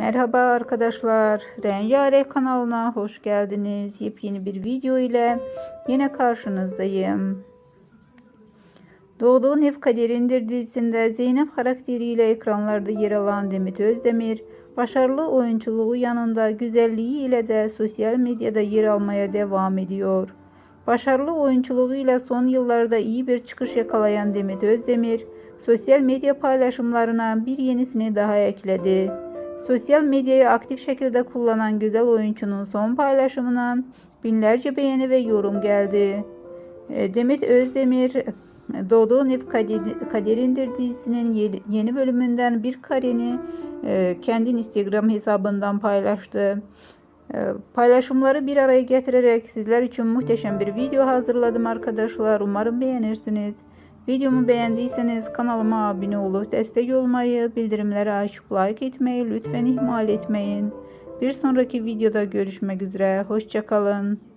Merhaba arkadaşlar. Rengarenk kanalına hoş geldiniz. Yepyeni bir video ile yine karşınızdayım. Doğduğun Ev Kaderindir dizisinde Zeynep karakteriyle ekranlarda yer alan Demet Özdemir, başarılı oyunculuğu yanında güzelliği ile de sosyal medyada yer almaya devam ediyor. Başarılı oyunculuğuyla son yıllarda iyi bir çıkış yakalayan Demet Özdemir, sosyal medya paylaşımlarına bir yenisini daha ekledi. Sosyal medyayı aktif şekilde kullanan güzel oyuncunun son paylaşımına binlerce beğeni ve yorum geldi. E, Demet Özdemir Doğduğun Ev Kade- Kaderindir dizisinin ye- yeni bölümünden bir kareni e, kendi Instagram hesabından paylaştı. E, Paylaşımları bir araya getirerek sizler için muhteşem bir video hazırladım arkadaşlar. Umarım beğenirsiniz. Videomu beğendiyseniz kanalıma abone olup destek olmayı, bildirimleri açıp like etmeyi lütfen ihmal etmeyin. Bir sonraki videoda görüşmek üzere. Hoşçakalın.